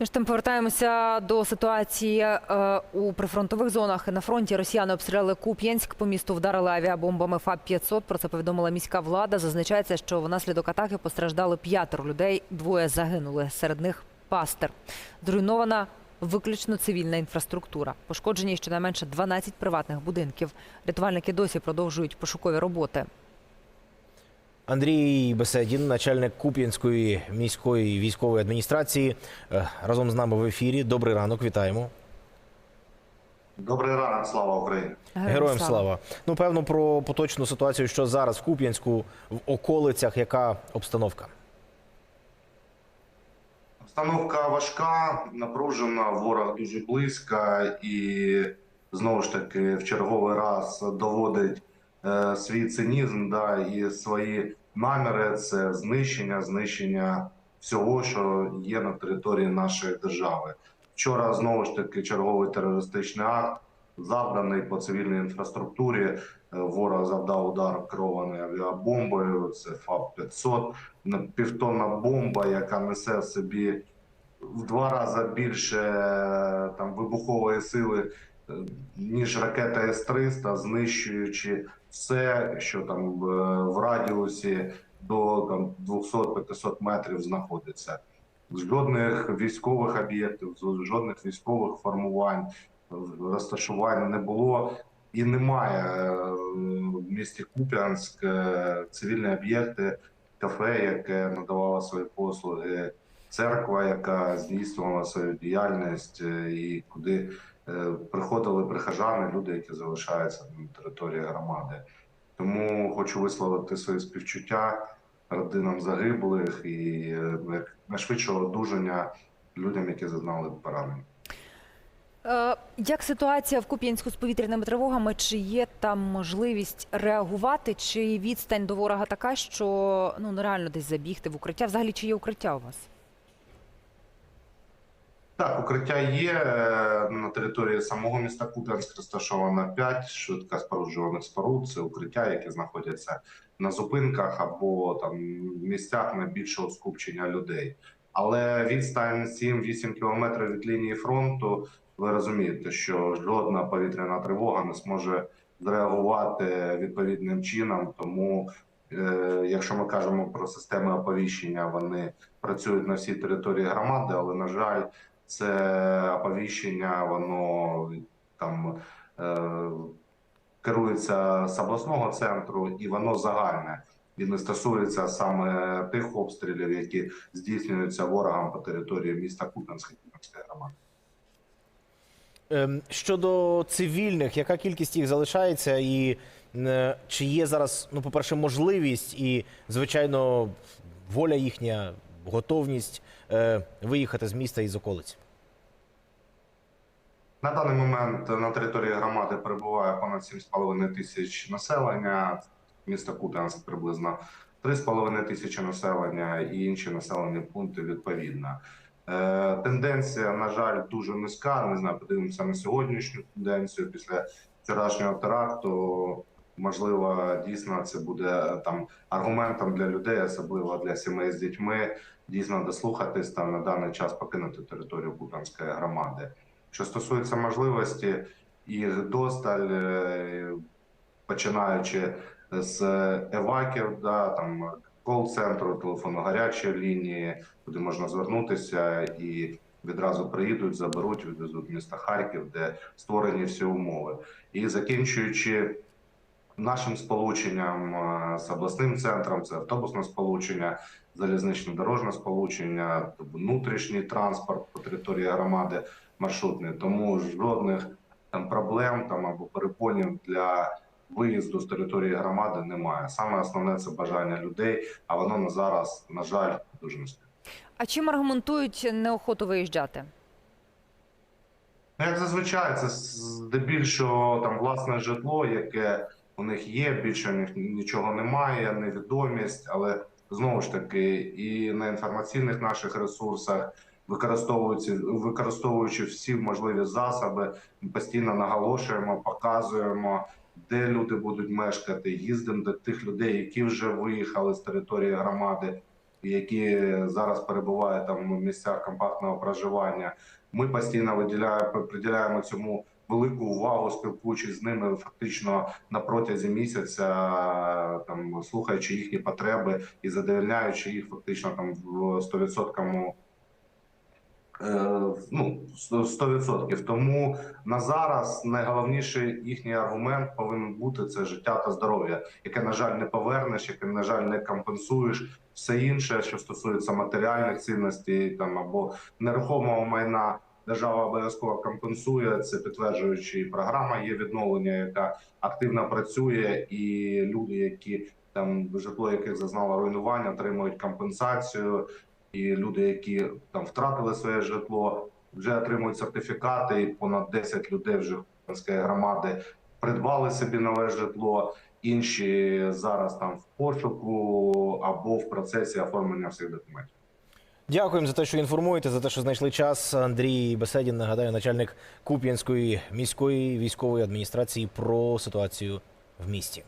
Між тим повертаємося до ситуації е, у прифронтових зонах. На фронті росіяни обстріляли Куп'янськ. По місту вдарили авіабомбами ФАБ-500. Про це повідомила міська влада. Зазначається, що внаслідок атаки постраждали п'ятеро людей. Двоє загинули. Серед них пастир. Зруйнована виключно цивільна інфраструктура. Пошкоджені щонайменше 12 приватних будинків. Рятувальники досі продовжують пошукові роботи. Андрій Беседін, начальник Куп'янської міської військової адміністрації, е, разом з нами в ефірі. Добрий ранок, вітаємо. Добрий ранок, слава Україні. Героям слава. Ну, певно, про поточну ситуацію, що зараз в Куп'янську, в околицях, яка обстановка? Обстановка важка, напружена, ворог дуже близько і знову ж таки в черговий раз доводить е, свій цинізм да, і свої наміри. Це знищення, знищення всього, що є на території нашої держави. Вчора знову ж таки черговий терористичний акт завданий по цивільній інфраструктурі. Е, Ворог завдав удар керованою авіабомбою. Це ФАП 500 півтонна бомба, яка несе в собі в два рази більше е, там вибухової сили, ніж ракета С-300, знищуючи все, що там в, радіусі до 200-500 метрів знаходиться. Жодних військових об'єктів, жодних військових формувань, розташувань не було. І немає е, в місті Куп'янськ е, цивільні об'єкти, кафе, яке надавало свої послуги, церква, яка здійснювала свою діяльність, е, і куди приходили прихожани, люди, які залишаються на території громади. Тому хочу висловити свої співчуття родинам загиблих і е, найшвидшого одужання людям, які зазнали поранень. Е, Як ситуація в Куп'янську з повітряними тривогами? Чи є там можливість реагувати? Чи відстань до ворога така, що ну нереально десь забігти в укриття? Взагалі, чи є укриття у вас? Так, укриття є Е, на території самого міста Куп'янськ розташовано 5 швидко споруджуваних споруд. Це укриття, які знаходяться на зупинках або там місцях найбільшого скупчення людей. Але відстань 7-8 кілометрів від лінії фронту. Ви розумієте, що жодна повітряна тривога не зможе зреагувати відповідним чином. Тому, е, якщо ми кажемо про системи оповіщення, вони працюють на всій території громади, але на жаль, це оповіщення, воно там е, керується з обласного центру, і воно загальне. І не стосується саме тих обстрілів, які здійснюються ворогам по території міста Куп'янська Куп'янської громади. Ем, Щодо цивільних, яка кількість їх залишається, і е, чи є зараз, ну, по-перше, можливість і, звичайно, воля їхня, готовність е, виїхати з міста і з околиць? На даний момент на території громади перебуває понад 7,5 тисяч населення. Місто Куп'янськ приблизно 3,5 тисячі населення і інші населені пункти відповідно. Е, тенденція, на жаль, дуже низька. Не знаю, подивимося на сьогоднішню тенденцію після вчорашнього теракту. Можливо, дійсно це буде там аргументом для людей, особливо для сімей з дітьми. Дійсно дослухатись та на даний час покинути територію Куп'янської громади. Що стосується можливості, їх досталь, е, починаючи з еваків, да, там кол-центру, телефону гарячої лінії, куди можна звернутися і відразу приїдуть, заберуть, відвезуть в місто Харків, де створені всі умови. І закінчуючи нашим сполученням е, з обласним центром, це автобусне сполучення, залізничне дорожне сполучення, внутрішній транспорт по території громади маршрутний. Тому жодних там проблем там або перепонів для виїзду з території громади немає. Саме основне це бажання людей, а воно на зараз, на жаль, дуже низьке. А чим аргументують неохоту виїжджати? Ну, Як зазвичай, це здебільшого там власне житло, яке у них є, більше у них нічого немає, невідомість, але знову ж таки, і на інформаційних наших ресурсах, використовуючи, використовуючи всі можливі засоби, постійно наголошуємо, показуємо, де люди будуть мешкати, їздимо до тих людей, які вже виїхали з території громади. які зараз перебувають там в місцях компактного проживання. Ми постійно виділяємо приділяємо цьому велику увагу, спілкуючись з ними фактично на протязі місяця, там слухаючи їхні потреби і задовольняючи їх фактично там в 100% Е, ну 100%. Тому на зараз найголовніший їхній аргумент повинен бути це життя та здоров'я, яке на жаль не повернеш, яке на жаль не компенсуєш. Все інше, що стосується матеріальних цінностей там або нерухомого майна, держава обов'язково компенсує це, підтверджуючи і програма є відновлення, яка активно працює, і люди, які там житло яких зазнало руйнування, отримують компенсацію і люди, які там втратили своє житло, вже отримують сертифікати. І понад 10 людей вже Хмельницької громади придбали собі нове житло. Інші зараз там в пошуку або в процесі оформлення всіх документів. Дякуємо за те, що інформуєте, за те, що знайшли час. Андрій Беседін, нагадаю, начальник Куп'янської міської військової адміністрації про ситуацію в місті.